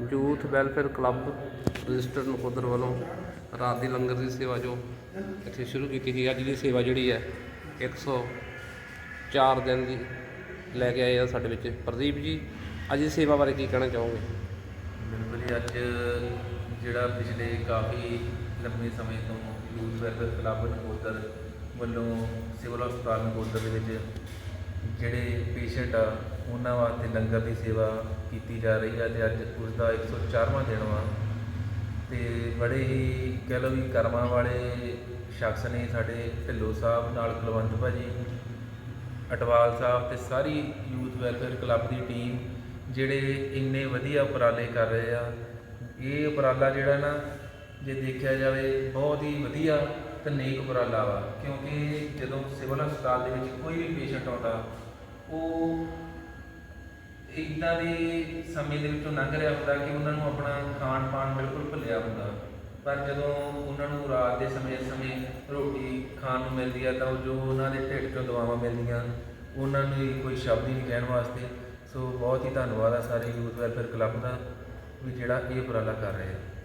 Youth welfare club registered Nakodar ਵੱਲੋਂ ਰਾਤ ਦੀ ਲੰਗਰ ਦੀ ਸੇਵਾ ਜੋ ਇੱਥੇ ਸ਼ੁਰੂ ਕੀਤੀ ਸੀ, ਅੱਜ ਦੀ ਸੇਵਾ ਜਿਹੜੀ ਹੈ 104 ਦਿਨ ਦੀ ਲੈ ਕੇ ਆਏ ਆ ਸਾਡੇ ਵਿੱਚ। ਪ੍ਰਦੀਪ ਜੀ, ਅੱਜ ਦੀ ਸੇਵਾ ਬਾਰੇ ਕੀ ਕਹਿਣਾ ਚਾਹੋਗੇ? ਬਿਲਕੁਲ ਹੀ ਅੱਜ ਜਿਹੜਾ ਪਿਛਲੇ ਕਾਫੀ ਲੰਬੇ ਸਮੇਂ ਤੋਂ ਯੂਥ ਵੈਲਫੇਅਰ ਕਲੱਬ ਨਕੋਦਰ ਵੱਲੋਂ ਸਿਵਲ ਹਸਪਤਾਲ ਨਕੋਦਰ ਦੇ ਵਿੱਚ ਜਿਹੜੇ ਪੇਸ਼ੈਂਟ ਆ, ਉਹਨਾਂ ਵਾਸਤੇ ਲੰਗਰ ਦੀ ਸੇਵਾ ਕੀਤੀ ਜਾ ਰਹੀ ਆ ਤੇ ਅੱਜ ਉਸ ਦਾ 104ਵਾਂ ਦਿਨ ਵਾ। ਤੇ ਬੜੇ ਹੀ ਕਹਿ ਲਓ ਵੀ ਕਰਮਾਂ ਵਾਲੇ ਸ਼ਖਸ ਨੇ ਸਾਡੇ ਢਿੱਲੋਂ ਸਾਹਿਬ, ਨਾਲ ਕੁਲਵੰਤ ਭਾਜੀ, ਅਟਵਾਲ ਸਾਹਿਬ ਤੇ ਸਾਰੀ ਯੂਥ ਵੈਲਫੇਅਰ ਕਲੱਬ ਦੀ ਟੀਮ ਜਿਹੜੇ ਇੰਨੇ ਵਧੀਆ ਉਪਰਾਲੇ ਕਰ ਰਹੇ ਆ। ਇਹ ਉਪਰਾਲਾ ਜਿਹੜਾ ਨਾ, ਜੇ ਦੇਖਿਆ ਜਾਵੇ, ਬਹੁਤ ਹੀ ਵਧੀਆ ਤੇ ਨੇਕ ਉਪਰਾਲਾ ਵਾ, ਕਿਉਂਕਿ ਜਦੋਂ ਸਿਵਲ ਹਸਪਤਾਲ ਦੇ ਵਿੱਚ ਕੋਈ ਵੀ ਪੇਸ਼ੈਂਟ ਆਉਂਦਾ, ਉਹ ਇਦਾਂ ਦੇ ਸਮੇਂ ਦੇ ਵਿੱਚੋਂ ਲੰਘ ਰਿਹਾ ਹੁੰਦਾ ਕਿ ਉਹਨਾਂ ਨੂੰ ਆਪਣਾ ਖਾਣ ਪਾਣ ਬਿਲਕੁਲ ਭੁੱਲਿਆ ਹੁੰਦਾ। ਪਰ ਜਦੋਂ ਉਹਨਾਂ ਨੂੰ ਰਾਤ ਦੇ ਸਮੇਂ ਸਮੇਂ ਰੋਟੀ ਖਾਣ ਨੂੰ ਮਿਲਦੀ ਆ, ਤਾਂ ਉਹ ਜੋ ਉਹਨਾਂ ਦੇ ਢਿੱਡ ਚੋਂ ਦਵਾਵਾਂ ਮਿਲਦੀਆਂ, ਉਹਨਾਂ ਨੂੰ ਕੋਈ ਸ਼ਬਦ ਹੀ ਨਹੀਂ ਕਹਿਣ ਵਾਸਤੇ। ਸੋ ਬਹੁਤ ਹੀ ਧੰਨਵਾਦ ਆ ਸਾਰੇ ਯੂਥ ਵੈਲਫੇਅਰ ਕਲੱਬ ਦਾ ਵੀ ਜਿਹੜਾ ਇਹ ਉਪਰਾਲਾ ਕਰ ਰਹੇ ਆ।